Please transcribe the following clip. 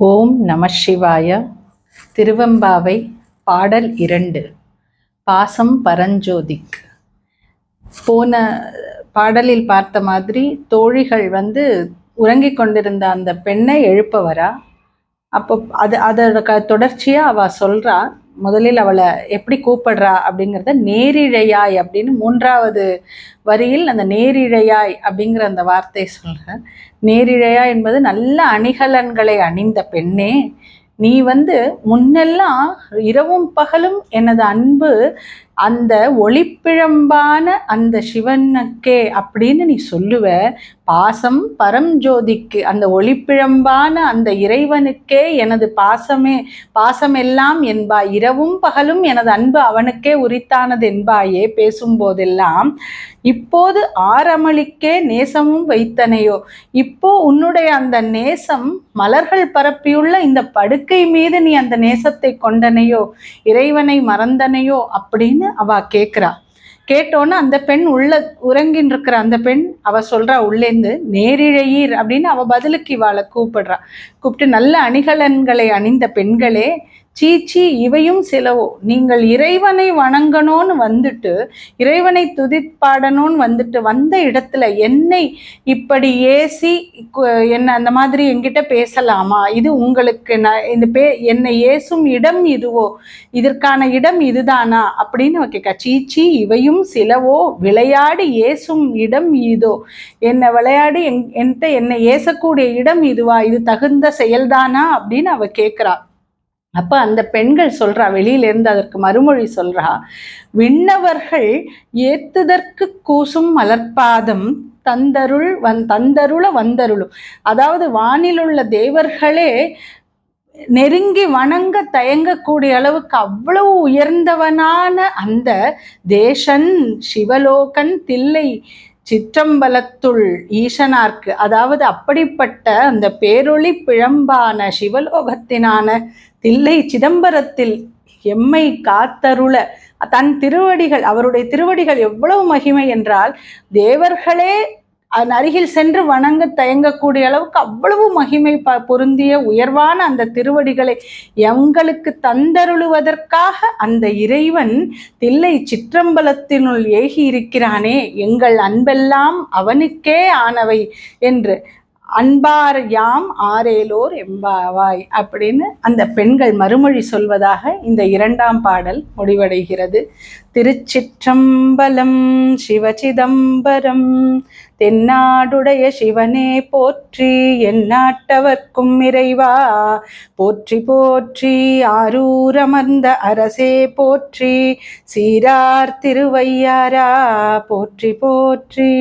ஓம் நம சிவாய. திருவெம்பாவை பாடல் இரண்டு. பாசம் பரஞ்சோதிக். போன பாடலில் பார்த்த மாதிரி தோழிகள் வந்து உறங்கிக் கொண்டிருந்த அந்த பெண்ணை எழுப்பவரா? அப்போ அது அதோட க தொடர்ச்சியாக அவள் சொல்கிறா முதலில் அவளை எப்படி கூப்பிடுறா அப்படிங்கிறத நேரிழையாய் அப்படின்னு மூன்றாவது வரியில் அந்த நேரிழையாய் அப்படிங்கிற அந்த வார்த்தை சொல்கிறேன் நேரிழையா என்பது நல்ல அணிகலன்களை அணிந்த பெண்ணே நீ வந்து முன்னெல்லாம் இரவும் பகலும் எனது அன்பு அந்த ஒளிப்பிழம்பான அந்த சிவனுக்கே அப்படின்னு நீ சொல்லுவ பாசம் பரம்ஜோதிக்கு அந்த ஒளிப்பிழம்பான அந்த இறைவனுக்கே எனது பாசமே பாசமெல்லாம் என்பா இரவும் பகலும் எனது அன்பு அவனுக்கே உரித்தானது என்பாயே பேசும்போதெல்லாம் இப்போது ஆரமளிக்கே நேசமும் வைத்தனையோ? இப்போ உன்னுடைய அந்த நேசம் மலர்கள் பரப்பியுள்ள இந்த படுக்கை மீது நீ அந்த நேசத்தை கொண்டனையோ? இறைவனை மறந்தனையோ? அப்படின்னு அவ கேட்குறா கேட்டோன்னு அந்த பெண் உள்ள உறங்கின்னு இருக்கிற அந்த பெண் அவ சொல்றா உள்ளேந்து நேரிழையீர் அப்படின்னு அவ பதிலுக்கு இவாளை கூப்பிடுறா. கூப்பிட்டு நல்ல அணிகலன்களை அணிந்த பெண்களே சீச்சி இவையும் சிலவோ. நீங்கள் இறைவனை வணங்கணும்னு வந்துட்டு இறைவனை துதிப்பாடணும்னு வந்துட்டு வந்த இடத்துல என்னை இப்படி ஏசி என்ன அந்த மாதிரி என்கிட்ட பேசலாமா? இது உங்களுக்கு நான் இந்த பே என்னை ஏசும் இடம் இதுவோ? இதற்கான இடம் இதுதானா? அப்படின்னு கேட்க. சீச்சி இவையும் சிலவோ விளையாடி ஏசும் இடம் இதோ. என்னை விளையாடி என் என்கிட்ட என்னை ஏசக்கூடிய இடம் இதுவா? இது தகுந்த செயல்தானா? அப்படின்னு அவ கேட்குறா. அப்போ அந்த பெண்கள் சொல்கிறா வெளியிலேருந்து அதற்கு மறுமொழி சொல்கிறா விண்ணவர்கள் ஏத்துதற்கு கூசும் மலர்பாதம் தந்தருள் வந் தந்தருள வந்தருளும். அதாவது வானிலுள்ள தேவர்களே நெருங்கி வணங்க தயங்கக்கூடிய அளவுக்கு அவ்வளவு உயர்ந்தவனான அந்த தேசன் சிவலோகன் தில்லை சிற்றம்பலத்துள் ஈசனார்க்கு அதாவது அப்படிப்பட்ட அந்த பேரொளி பிழம்பான சிவலோகத்தினான தில்லை சிதம்பரத்தில் எம்மை காத்தருள தன் திருவடிகள் அவருடைய திருவடிகள் எவ்வளவு மகிமை என்றால் தேவர்களே அதன் அருகில் சென்று வணங்க தயங்கக்கூடிய அளவுக்கு அவ்வளவு மகிமை ப பொருந்திய உயர்வான அந்த திருவடிகளை எங்களுக்கு தந்தருளுவதற்காக அந்த இறைவன் தில்லை சிற்றம்பலத்தினுள் ஏகி இருக்கிறானே எங்கள் அன்பெல்லாம் அவனுக்கே ஆனவை என்று அன்பார் யாம் ஆரேலோர் எம்பாவாய் அப்படின்னு அந்த பெண்கள் மறுமொழி சொல்வதாக இந்த இரண்டாம் பாடல் முடிவடைகிறது. திருச்சிற்றம்பலம் சிவசிதம்பரம் தென்னாடுடைய சிவனே போற்றி எந்நாட்டவர்க்கும் இறைவா. போற்றி போற்றி ஆரூரமர்ந்த அரசே போற்றி சீரார் திருவையாரா. போற்றி போற்றி.